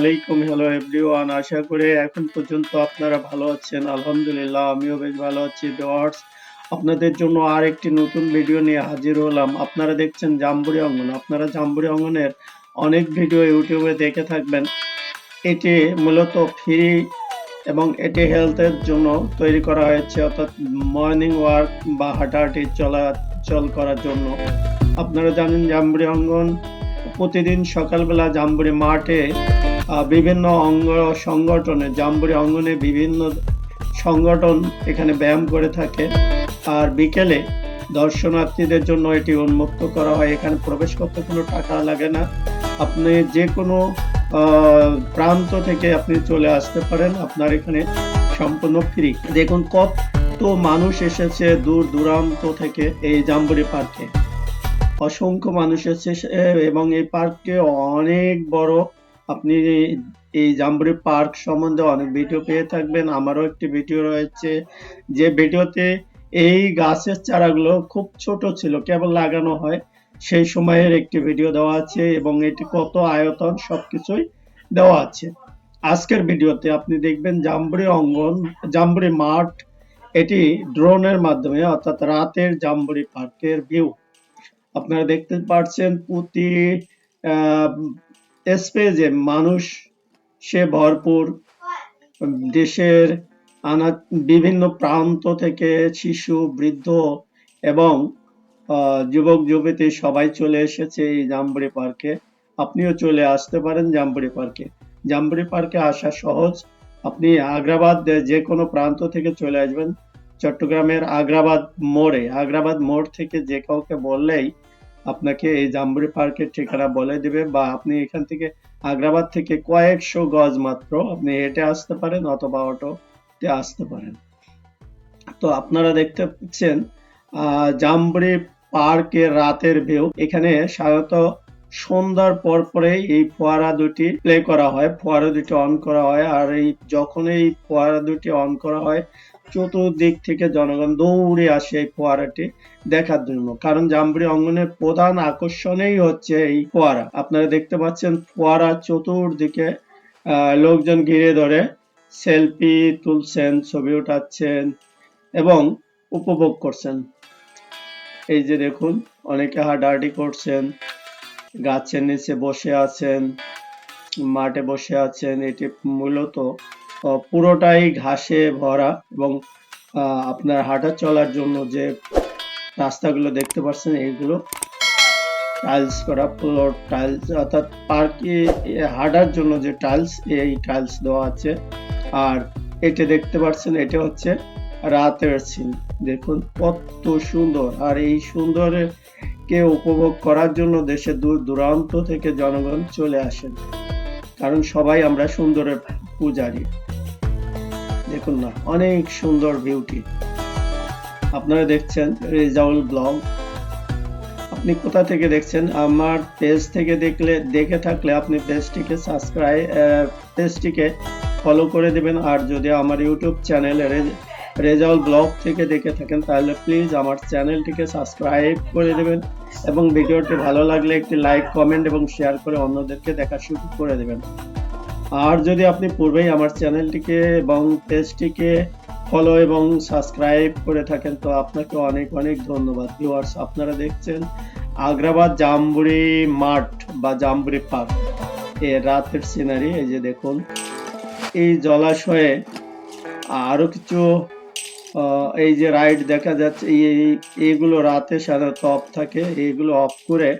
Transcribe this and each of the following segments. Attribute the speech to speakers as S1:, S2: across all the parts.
S1: আলাইকুম hello everyone আশা করি এখন পর্যন্ত আপনারা ভালো আছেন। আলহামদুলিল্লাহ, আমিও বেশ ভালো আছি। ভিউয়ার্স আপনাদের জন্য আর একটি নতুন ভিডিও নিয়ে হাজির হলাম। আপনারা দেখছেন জাম্বুরি অঙ্গন। আপনারা জাম্বুরি অঙ্গনের অনেক ভিডিও ইউটিউবে দেখে থাকবেন। এটি মূলত ফ্রি এবং এটি হেলথের জন্য তৈরি করা হয়েছে, অর্থাৎ মর্নিং ওয়ার্ক বা হাঁটাহাঁটি চলাচল করার জন্য। আপনারা জানেন জাম্বুরি অঙ্গন প্রতিদিন সকালবেলা জাম্বুরি মাঠে বিভিন্ন অঙ্গ সংগঠনে, জাম্বুরি অঙ্গনে বিভিন্ন সংগঠন এখানে ব্যায়াম করে থাকে। আর বিকেলে দর্শনার্থীদের জন্য এটি উন্মুক্ত করা হয়। এখানে প্রবেশ করতে কোনো টাকা লাগে না। আপনি যে কোনো প্রান্ত থেকে আপনি চলে আসতে পারেন। আপনার এখানে সম্পূর্ণ ফ্রি দেখুন, কত মানুষ এসেছে দূর দূরান্ত থেকে এই জাম্বুরি পার্কে। অসংখ্য মানুষ এসেছে এবং এই পার্কটি অনেক বড়। আপনি এই জাম্বুরি পার্ক সম্বন্ধে অনেক ভিডিও পেয়ে থাকবেন। আমারও একটি ভিডিও রয়েছে। যে ভিডিওতে এই গাছের চারাগুলো খুব ছোট ছিল, কেবল লাগানো হয়, সেই সময়ের একটি ভিডিও দেওয়া আছে এবং এটি কত আয়তন সবকিছুই দেওয়া আছে। আজকের ভিডিওতে আপনি দেখবেন জাম্বুরি অঙ্গন, জাম্বুরি মাঠ, এটি ড্রোনের মাধ্যমে, অর্থাৎ রাতের জাম্বুরি পার্কের ভিউ আপনারা দেখতে পাচ্ছেন প্রতি স্পেজে মানুষ সে ভরপুর, দেশের আনা, বিভিন্ন প্রান্ত থেকে শিশু, বৃদ্ধ এবং যুবক, যুবতী সবাই চলে এসেছে এই জাম্বুরি পার্কে। আপনিও চলে আসতে পারেন জাম্বুরি পার্কে। জাম্বুরি পার্কে আসা সহজ। আপনি আগ্রাবাদ যে কোনো প্রান্ত থেকে চলে আসবেন। চট্টগ্রামের আগ্রাবাদ মোড়ে, আগ্রাবাদ মোড় থেকে যে কাউকে বললেই আপনাকে এই জাম্বুরি পার্কের ঠিকানা বলে দিবে বা আপনি এখান থেকে আগ্রাবাদ থেকে কয়েকশো গজ মাত্র আপনি হেঁটে আসতে পারেন অথবা অটোতে আসতে পারেন। তো আপনারা দেখতে পাচ্ছেন জাম্বুরি পার্কের রাতের ভিউ। এখানে সাধারণত সন্ধ্যার পর পরেই এই ফোয়ারা দুটি প্লে করা হয়। ফোয়ারা দুটি অন করা হয় আর এই যখন এই ফোয়ারা দুটি অন করা হয় চতুর্দিক থেকে জনগণ দৌড়ে আসে এই ফোয়ারাটি দেখার জন্য। কারণ জাম্বুরি অঙ্গনের প্রধান আকর্ষণেই হচ্ছে এই ফোয়ারা আপনারা দেখতে পাচ্ছেন ফোয়ারা চতুর্দিকে লোকজন ঘিরে ধরে সেলফি তুলছেন, ছবি উঠাচ্ছেন এবং উপভোগ করছেন। এই যে দেখুন, অনেকে হাঁটাহাঁটি করছেন, গাছের নিচে বসে আছেন, মাঠে বসে আছেন, এটি মূলত পুরোটাই ঘাসে ভরা এবং আপনার হাঁটা চলার জন্য যে রাস্তাগুলো দেখতে পাচ্ছেন, এইগুলো টাইলস করা ফ্লোর টাইলস অর্থাৎ পার্কে হাঁটার জন্য যে টাইলস এই টাইলস দেওয়া আছে। আর এটা দেখতে পাচ্ছেন, এটা হচ্ছে রাতের সিন দেখুন, কত সুন্দর। আর এই সুন্দরের কে উপভোগ করার জন্য দেশের দূর দূরান্ত থেকে জনগণ চলে আসেন। কারণ সবাই আমরা সুন্দরের পূজারি। দেখুন না অনেক সুন্দর বিউটি আপনারা দেখছেন রেজাউল ব্লগ। আপনি কোথা থেকে দেখছেন? আমার পেজ থেকে দেখলে, দেখে থাকলে আপনি পেজটিকে সাবস্ক্রাইব পেজটিকে ফলো করে দেবেন। আর যদি আমার ইউটিউব চ্যানেল রেজাউল ব্লগ থেকে দেখে থাকেন, তাহলে প্লিজ আমার চ্যানেলটিকে সাবস্ক্রাইব করে দেবেন এবং ভিডিওটি ভালো লাগলে একটি লাইক কমেন্ট এবং শেয়ার করে অন্যদেরকে দেখা শুরু করে দেবেন। আর যদি আপনি পূর্বেই আমার চ্যানেলটিকে এবং পেজটিকে ফলো এবং সাবস্ক্রাইব করে থাকেন, তো আপনাকে অনেক অনেক ধন্যবাদ। ভিউয়ার্স আপনারা দেখছেন আগ্রাবাদ জাম্বুরি মাঠ বা জাম্বুরি পার্ক। এ রাতের সিনারি এই যে দেখুন, এই জলাশয়ে আরও কিছু এই যে রাইড দেখা যাচ্ছে, এই- এইগুলো রাতে সাধারণত অফ থাকে, এইগুলো অফ করে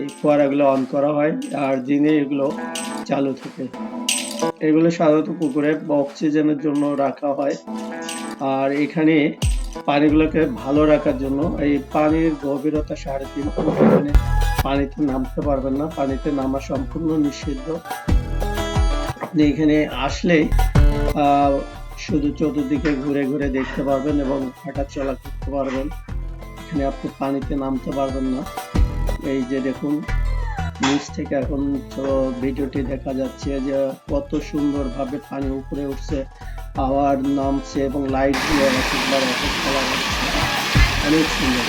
S1: এই ফোয়ারাগুলো অন করা হয় আর দিনে এগুলো চালু থাকে। এগুলো সাধারণত পুকুরে অক্সিজেনের জন্য রাখা হয়। আর এখানে পানিগুলোকে ভালো রাখার জন্য এই পানির গভীরতা সাড়ে তিন ফুট এখানে পানিতে নামতে পারবেন না পানিতে নামা সম্পূর্ণ নিষিদ্ধ। এখানে আসলেই আহ, শুধু চতুর্দিকে ঘুরে ঘুরে দেখতে পারবেন এবং হাঁটা চলা করতে পারবেন। এখানে আপনি পানিতে নামতে পারবেন না। এই যে দেখুন, নিচ থেকে এখন তো ভিডিওটি দেখা যাচ্ছে যে কত সুন্দরভাবে পানি উপরে উঠছে আওয়ার নামছে এবং লাইট দিয়ে একবার এক খেলা অনেক সুন্দর।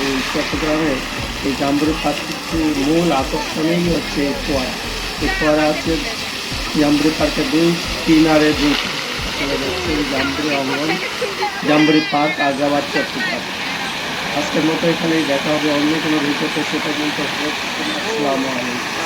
S1: এই চট্টগ্রামে এই জাম্বুরি পার্কটির মূল আকর্ষণই হচ্ছে এই ফোয়ারা এরপরে আছে জাম্বুরি পার্কের দুই কিনারে চলে জাম্বুরি অঙ্গন জাম্বুরি পার্ক, আগ্রাবাদ, চট্টগ্রাম। আজকের মতো এখানেই দেখা হবে অন্য কোনো ভিডিওতে সেটা কিন্তু আসসালামু আলাইকুম।